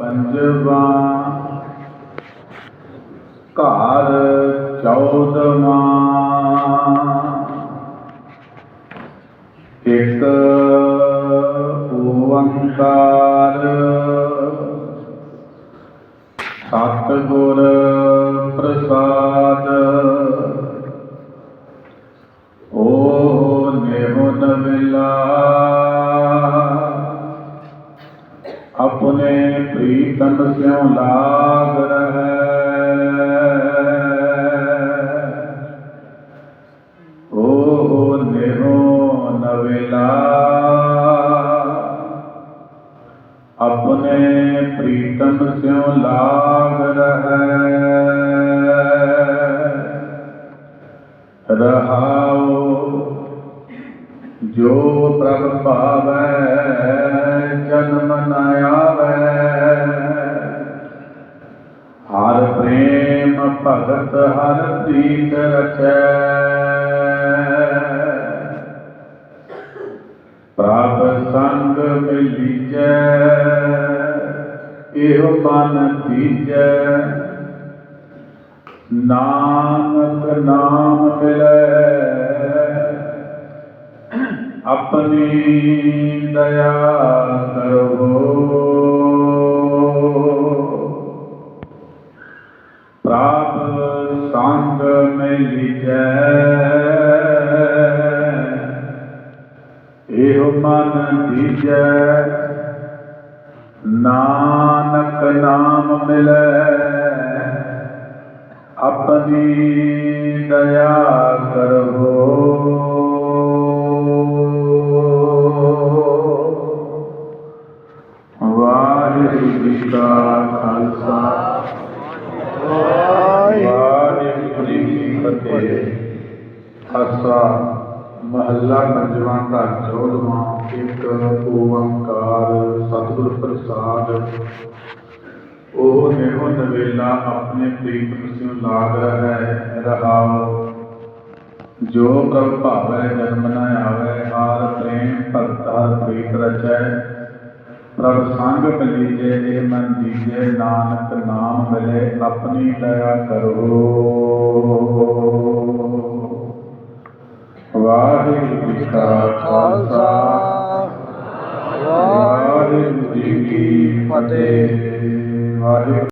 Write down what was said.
ਪੰਜਵਾ ਘਰ ਚੌਦਵਾ ਇੱਕ ਓੰਕਾਰ ਸਤਿਗੁਰ ਪ੍ਰਸਾਦ ਪ੍ਰੀਤਮ ਸਿਉ ਲਾਗ ਰਹੈ? ਓ ਨੇਹੁ ਨਵਿਲਾ ਆਪਣੇ ਪ੍ਰੀਤਮ ਸਿਉ ਲਾਗ ਰਹੈ। ਰਹਾਉ ਜੋ ਪ੍ਰਭ ਭਾਵੈ ਪ੍ਰੇਮ ਭਗਤ ਹਰ ਪ੍ਰੀਤ ਰਚੈ। ਪ੍ਰਭ ਸੰਗ ਮਿਲੀਜੈ, ਇਹੋ ਮਨ ਦੀਜੈ। ਨਾਮਕ ਨਾਮ ਮਿਲੈ, ਆਪਣੀ ਦਇਆ ਕਰੋ। ਸੰਗ ਮਿਲਿਜੈ ਇਹੋ ਮਨ ਦੀਜੈ ਨਾਨਕ ਨਾਮ ਮਿਲੈ ਆਪਣੀ ਦਇਆ ਕਰੋ ਵਾਹਿਗੁਰੂ ਜੀ ਕਾ ਖਾਲਸਾ ਵਾਹਿਗੁਰੂ ਜੀ ਕੀ ਫਤਿਹ ਖਾਲਸਾ ਮਹੱਲਾ ਪੰਜਵਾਂ ਘਰ ਚੌਦਵਾਂ ਇੱਕ ਓੰਕਾਰ, ਸਤਿਗੁਰ ਪ੍ਰਸਾਦ। ਉਹ ਨੇਹੋ ਨਵੇਲਾ ਆਪਣੇ ਪ੍ਰੀਤਮ ਸਿਉ ਲਾਗ ਰਹਿ, ਰਹਾਉ। ਜੋ ਪ੍ਰਭ ਭਾਵੈ ਜਨਮ ਨ ਆਵੈ, ਹਾਰ ਪ੍ਰੇਮ ਭਗਤ ਹਰ ਪ੍ਰੀਤ ਰਚੈ। رب سنگ بلیجے اے من دیجے نانک نام ملے اپنی دیا کرو واحد جی کا واحد فتح واحد